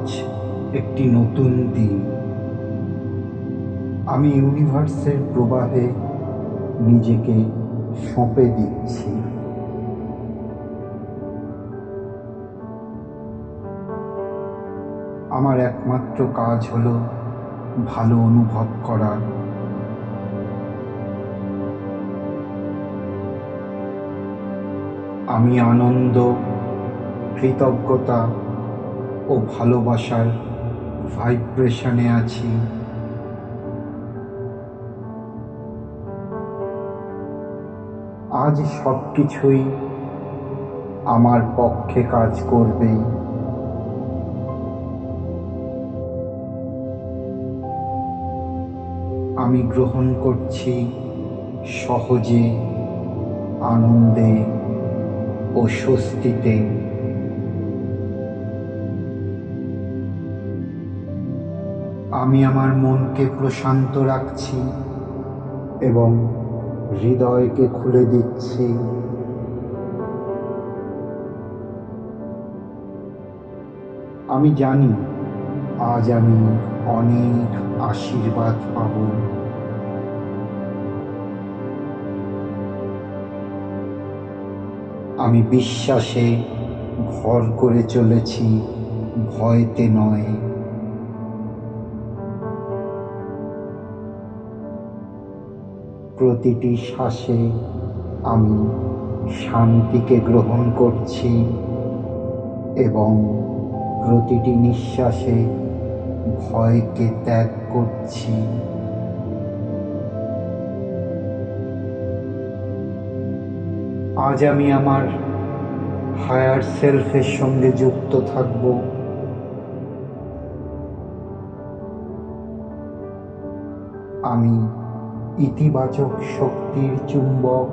আজ একটি নতুন দিন। আমি ইউনিভার্সের প্রবাহে নিজেকে সঁপে দিচ্ছি। আমার একমাত্র কাজ হলো ভালো অনুভব করা। আমি আনন্দ, কৃতজ্ঞতা ও ভালোবাসার ভাইব্রেশনে আছি। আজ সব কিছুই আমার পক্ষে কাজ করবে আমি গ্রহণ করছি সহজে, আনন্দে ও স্বস্তিতে। আমি আমার মনকে প্রশান্ত রাখছি এবং হৃদয়কে খুলে দিচ্ছি। আমি জানি, আজ আমি অনেক আশীর্বাদ পাব। আমি বিশ্বাসে ভর করে চলেছি, ভয়তে নয়। প্রতিটি শ্বাসে আমি শান্তিকে গ্রহণ করছি এবং প্রতিটি নিঃশ্বাসে ভয়কে ত্যাগ করছি। আজ আমি আমার হায়ার সেলফের সঙ্গে যুক্ত থাকব। আমি ইতিবাচক শক্তির চুম্বক।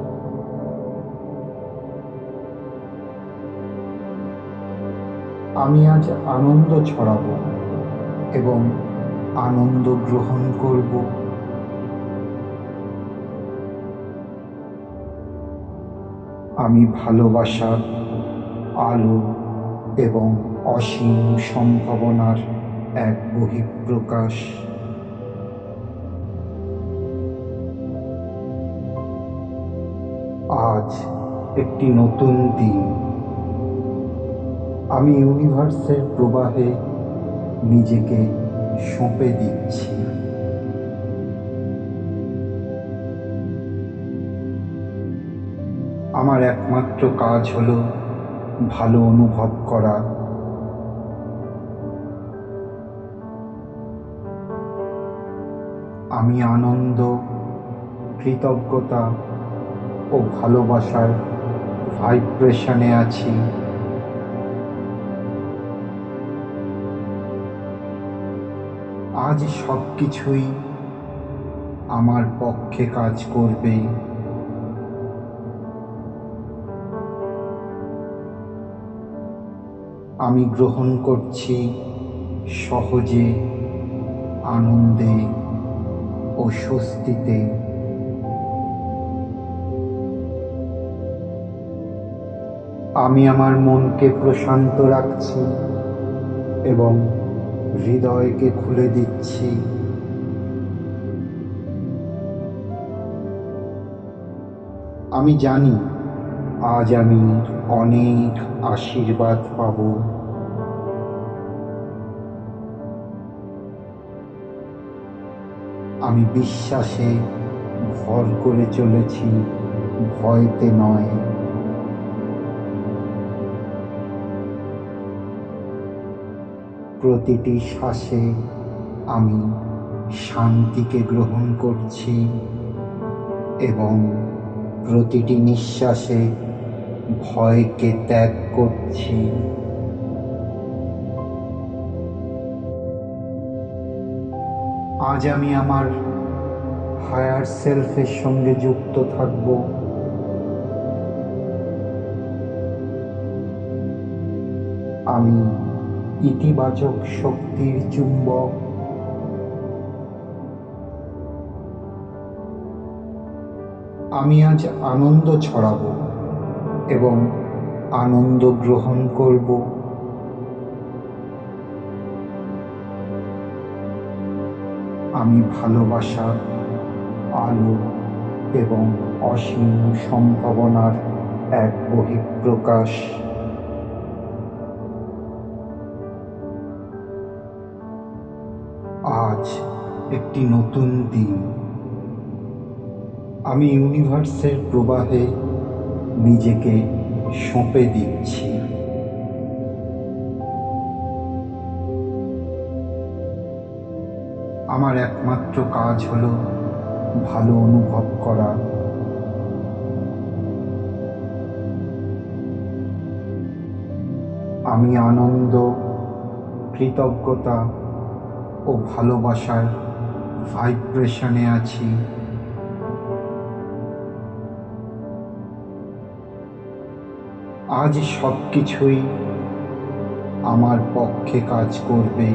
আমি আজ আনন্দ ছড়াবো এবং আনন্দ গ্রহণ করব। আমি ভালোবাসার আলো এবং অসীম সম্ভাবনার এক বহিঃপ্রকাশ। আজ একটি নতুন দিন। আমি ইউনিভার্সের প্রবাহে নিজেকে সঁপে দিচ্ছি। আমার একমাত্র কাজ হলো ভালো অনুভব করা। আমি আনন্দ, কৃতজ্ঞতা ও ভালোবাসার ভাইব্রেশনে আছি। আজ সব কিছুই আমার পক্ষে কাজ করবে। আমি গ্রহণ করছি সহজে, আনন্দে ও স্বস্তিতে আমি আমার মনকে প্রশান্ত রাখছি এবং হৃদয়কে খুলে দিচ্ছি। আমি জানি আজ আমি অনেক আশীর্বাদ পাব। আমি বিশ্বাসে ভর করে চলেছি, ভয়তে নয়। প্রতিটি শ্বাসে আমি শান্তিকে গ্রহণ করছি এবং প্রতিটি নিঃশ্বাসে ভয়কে ত্যাগ করছি। আজ আমি আমার হায়ার সেলফের সঙ্গে যুক্ত থাকব। আমি ইতিবাচক শক্তির চুম্বক। আমি আজ আনন্দ ছড়াব এবং আনন্দ গ্রহণ করব। আমি ভালোবাসা, আলো এবং অসীম সম্ভাবনার এক বহিঃপ্রকাশ। প্রকাশ আজ একটি নতুন দিন। আমি ইউনিভার্সের প্রবাহে নিজেকে সঁপে দিচ্ছি। আমার একমাত্র কাজ হলো ভালো অনুভব করা। আমি আনন্দ, কৃতজ্ঞতা ও ভালোবাসার ভাইব্রেশনে আছি। আজ সব কিছুই আমার পক্ষে কাজ করবে।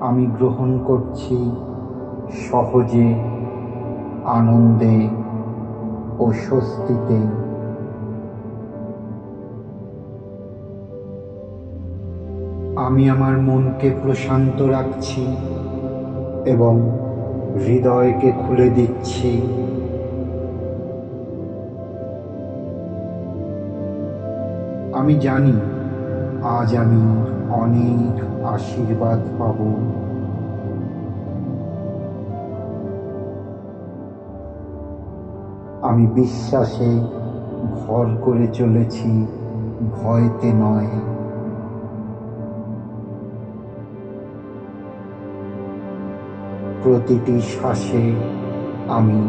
আমি গ্রহণ করছি সহজে, আনন্দে ও স্বস্তিতে। আমি আমার মনকে প্রশান্ত রাখছি এবং হৃদয়কে খুলে দিচ্ছি। আমি জানি আজ আমি অনেক আশীর্বাদ পাব। আমি বিশ্বাসে ভর করে চলেছি, ভয়তে নয়। প্রতিটি শ্বাসে আমি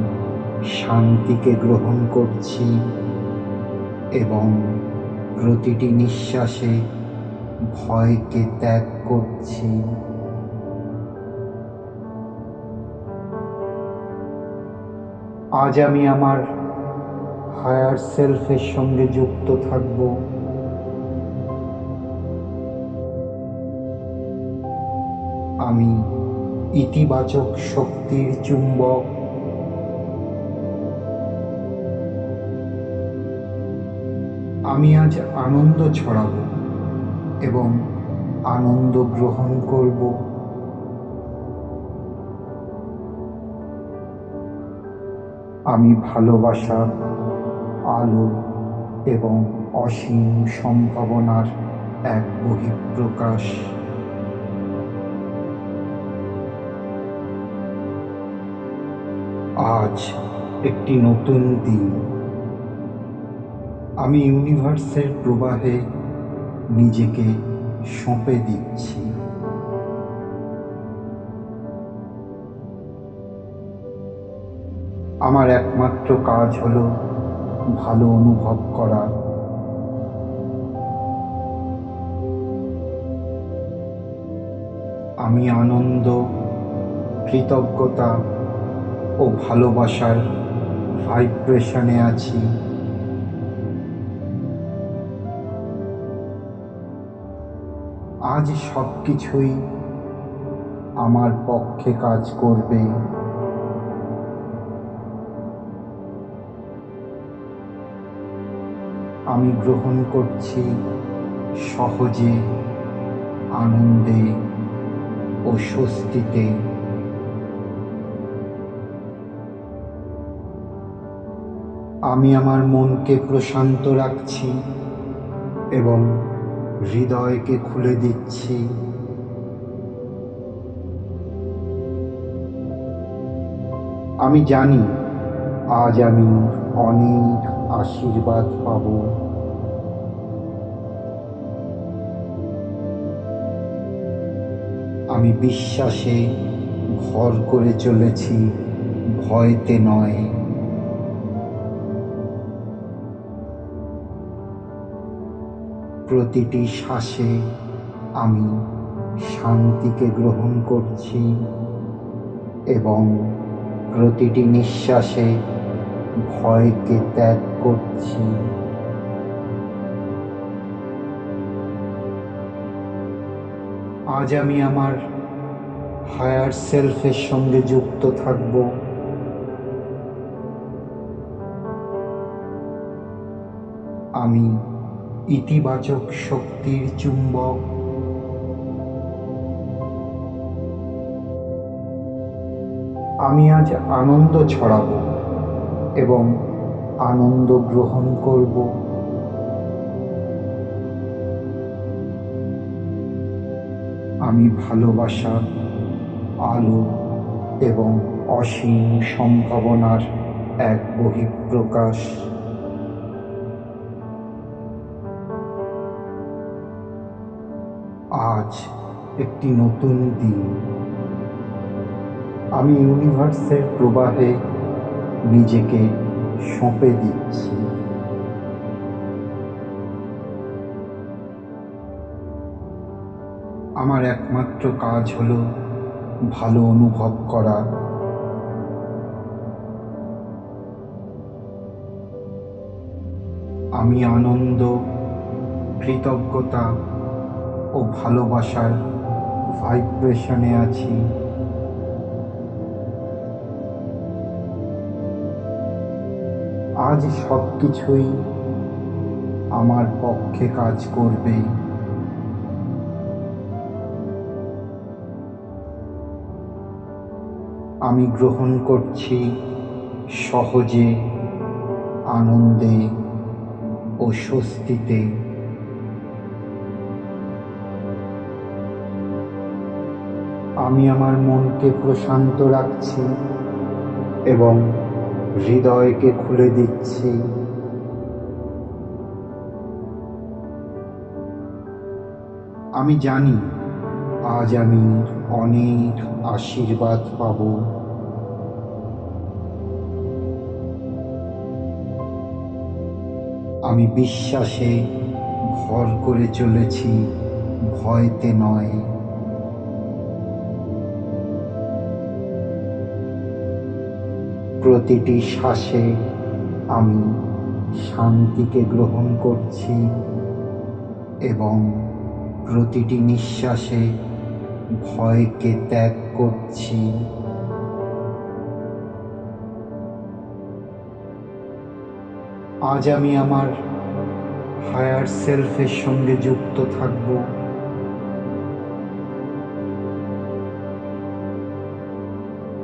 শান্তিকে গ্রহণ করছি এবং প্রতিটি নিঃশ্বাসে ভয়কে ত্যাগ করছি। আজ আমি আমার হায়ার সেলফের সঙ্গে যুক্ত থাকব। আমি ইতিবাচক শক্তির চুম্বক। আমি আজ আনন্দ ছড়াবো এবং আনন্দ গ্রহণ করব। আমি ভালোবাসা, আলো এবং অসীম সম্ভাবনার এক বহিঃপ্রকাশ। আজ একটি নতুন দিন। আমি ইউনিভার্সের প্রবাহে নিজেকে সঁপে দিচ্ছি। আমার একমাত্র কাজ হলো ভালো অনুভব করা। আমি আনন্দ, কৃতজ্ঞতা ও ভালোবাসার ভাইব্রেশনে আছি। আজ সব কিছুই আমার পক্ষে কাজ করবে। আমি গ্রহণ করছি সহজে, আনন্দে ও স্বস্তিতে। আমি আমার মনকে প্রশান্ত রাখছি এবং হৃদয়কে খুলে দিচ্ছি। আমি জানি আজ আমি অনেক আশীর্বাদ পাব। আমি বিশ্বাসে ভর করে চলেছি, ভয়তে নয়। প্রতিটি শ্বাসে আমি শান্তিকে গ্রহণ করছি এবং প্রতিটি নিঃশ্বাসে ভয়কে ত্যাগ করছি। আজ আমি আমার হায়ার সেলফের সঙ্গে যুক্ত থাকব। আমি ইতিবাচক শক্তির চুম্বক। আমি আজ আনন্দ ছড়াবো এবং আনন্দ গ্রহণ করব। আমি ভালোবাসা, আলো এবং অসীম সম্ভাবনার এক বহিঃপ্রকাশ। আজ একটি নতুন দিন। আমি ইউনিভার্সের প্রবাহে নিজেকে সঁপে দিচ্ছি। আমার একমাত্র কাজ হলো ভালো অনুভব করা। আমি আনন্দ, কৃতজ্ঞতা ও ভালোবাসার ভাইব্রেশনে আছি। আজ সব কিছুই আমার পক্ষে কাজ করবে আমি গ্রহণ করছি সহজে, আনন্দে ও স্বস্তিতে। আমি আমার মনকে প্রশান্ত রাখছি এবং হৃদয়কে খুলে দিচ্ছি। আমি জানি আজ আমি অনেক আশীর্বাদ পাব। আমি বিশ্বাসে ভর করে চলেছি, ভয়তে নয়। প্রতিটি শ্বাসে আমি শান্তিকে গ্রহণ করছি এবং প্রতিটি নিঃশ্বাসে ভয়কে ত্যাগ করছি। আজ আমি আমার হায়ার সেলফের সঙ্গে যুক্ত থাকব।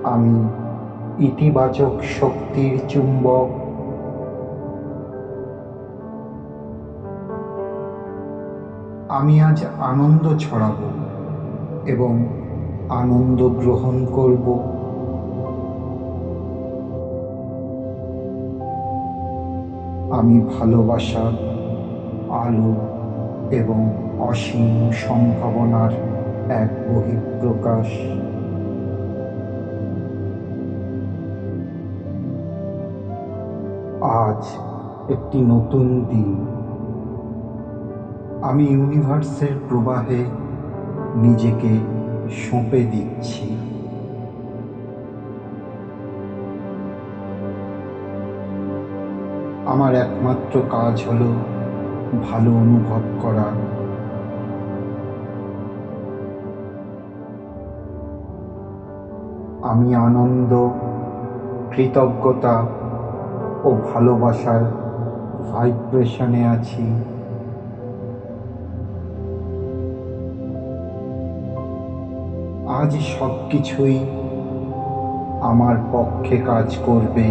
আমি ইতিবাচক শক্তির চুম্বক। আমি আজ আনন্দ ছড়াবো এবং আনন্দ গ্রহণ করব। আমি ভালোবাসা, আলো এবং অসীম সম্ভাবনার এক বহিঃপ্রকাশ। আজ একটি নতুন দিন। আমি ইউনিভার্সের প্রবাহে নিজেকে সঁপে দিচ্ছি। আমার একমাত্র কাজ হলো ভালো অনুভব করা। আমি আনন্দ, কৃতজ্ঞতা ও ভালোবাসার ভাইব্রেশনে আছি। আজ সব কিছুই আমার পক্ষে কাজ করবে।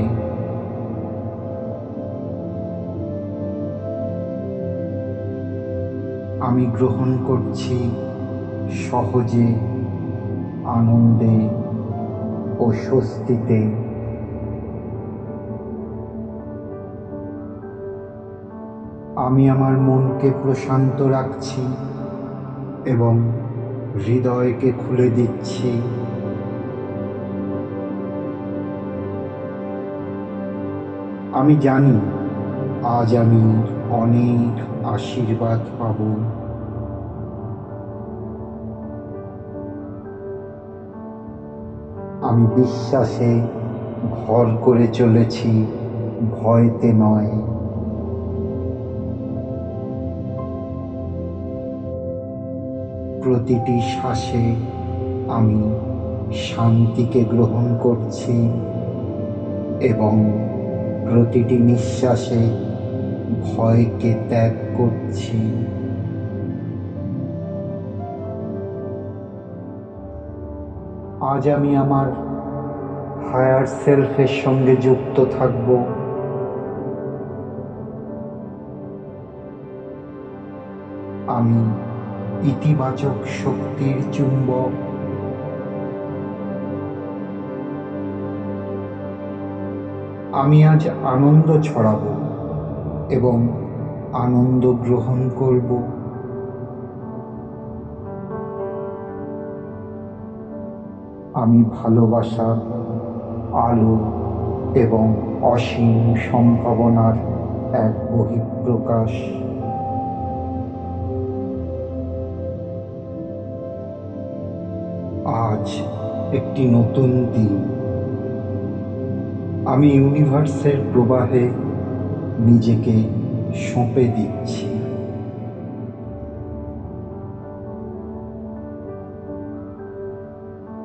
আমি গ্রহণ করছি সহজে, আনন্দে ও স্বস্তিতে। আমি আমার মনকে প্রশান্ত রাখছি এবং হৃদয়কে খুলে দিচ্ছি। আমি জানি আজ আমি অনেক আশীর্বাদ পাব। আমি বিশ্বাসে ভর করে চলেছি, ভয়তে নয়। প্রতিটি শ্বাসে আমি শান্তিকে গ্রহণ করছি এবং প্রতিটি নিঃশ্বাসে ভয়কে ত্যাগ করছি। আজ আমি আমার হায়ার সেলফের সঙ্গে যুক্ত থাকব। আমি ইতিবাচক শক্তির চুম্বক। আমি আজ আনন্দ ছড়াবো এবং আনন্দ গ্রহণ করব। আমি ভালোবাসা, আলো এবং অসীম সম্ভাবনার এক বহিঃপ্রকাশ। আজ একটি নতুন দিন। আমি ইউনিভার্সের প্রবাহে নিজেকে সঁপে দিচ্ছি।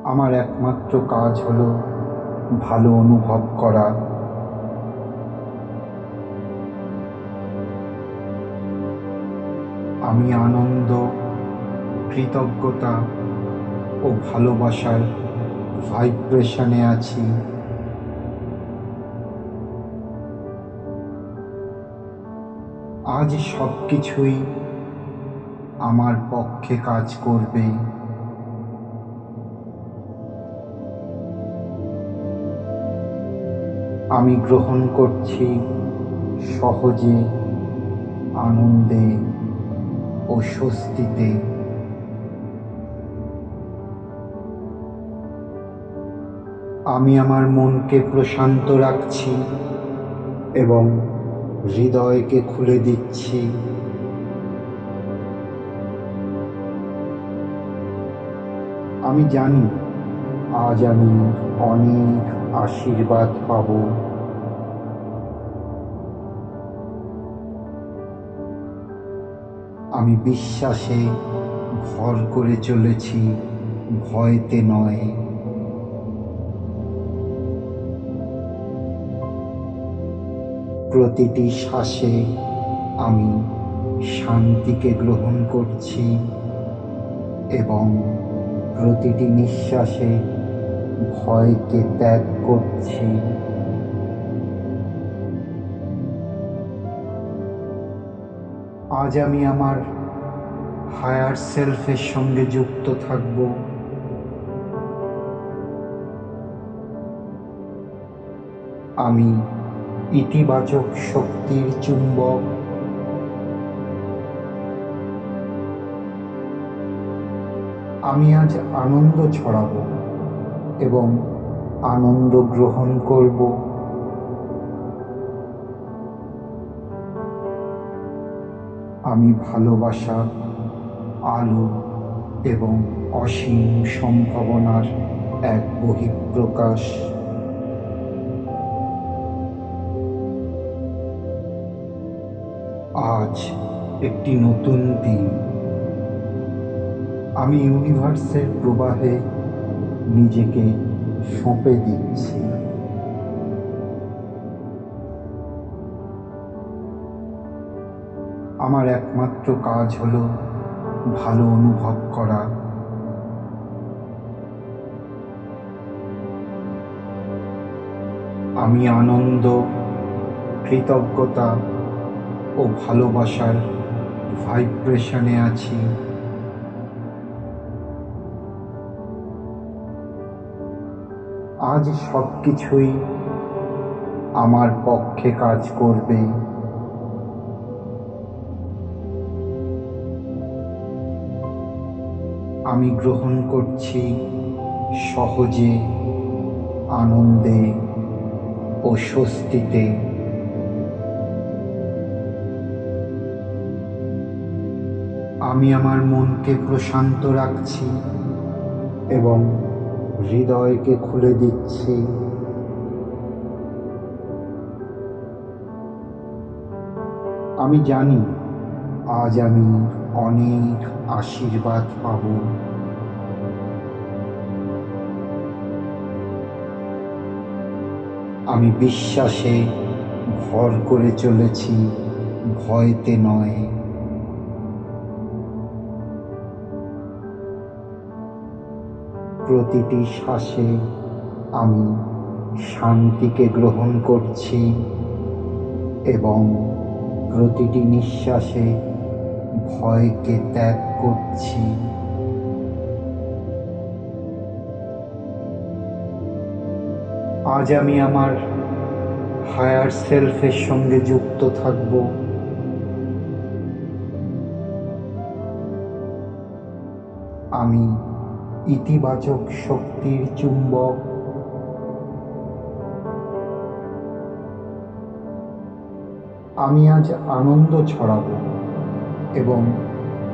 আমার একমাত্র কাজ হলো ভালো অনুভব করা। আমি আনন্দ, কৃতজ্ঞতা ও ভালোবাসার ভাইব্রেশনে আছি। আজ সব কিছুই আমার পক্ষে কাজ করবে। আমি গ্রহণ করছি সহজে, আনন্দে ও স্বস্তিতে। আমি আমার মনকে প্রশান্ত রাখছি এবং হৃদয়কে খুলে দিচ্ছি। আমি জানি আজ আমি অনেক আশীর্বাদ পাব। আমি বিশ্বাসে ভর করে চলেছি, ভয়তে নয়। প্রতিটি শ্বাসে আমি শান্তিকে গ্রহণ করছি এবং প্রতিটি নিঃশ্বাসে ভয়কে ত্যাগ করছি। আজ আমি আমার হায়ার সেলফের সঙ্গে যুক্ত থাকব। আমি ইতিবাচক শক্তির চুম্বক। আমি আজ আনন্দ ছড়াবো এবং আনন্দ গ্রহণ করব। আমি ভালোবাসা, আলো এবং অসীম সম্ভাবনার এক বহিঃপ্রকাশ। আজ একটি নতুন দিন। আমি ইউনিভার্সের প্রবাহে নিজেকে সঁপে দিচ্ছি। আমার একমাত্র কাজ হলো ভালো অনুভব করা। আমি আনন্দ, কৃতজ্ঞতা ও ভালোবাসার ভাইব্রেশনে আছি। আজ সব কিছুই আমার পক্ষে কাজ করবে। আমি গ্রহণ করছি সহজে, আনন্দে ও স্বস্তিতে। আমি আমার মনকে প্রশান্ত রাখছি এবং হৃদয়কে খুলে দিচ্ছি। আমি জানি, আজ আমি অনেক আশীর্বাদ পাব। আমি বিশ্বাসে ভর করে চলেছি, ভয়তে নয়। প্রতিটি শ্বাসে আমি শান্তিকে গ্রহণ করছি এবং প্রতিটি নিঃশ্বাসে ভয়কে ত্যাগ করছি। আজ আমি আমার হায়ার সেলফের সঙ্গে যুক্ত থাকব। আমি ইতিবাচক শক্তির চুম্বক। আমি আজ আনন্দ ছড়াবো এবং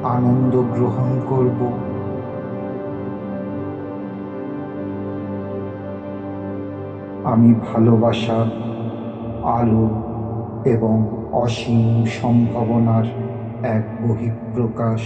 আনন্দ গ্রহণ করব। আমি ভালোবাসা, আলো এবং অসীম সম্ভাবনার এক বহিঃপ্রকাশ।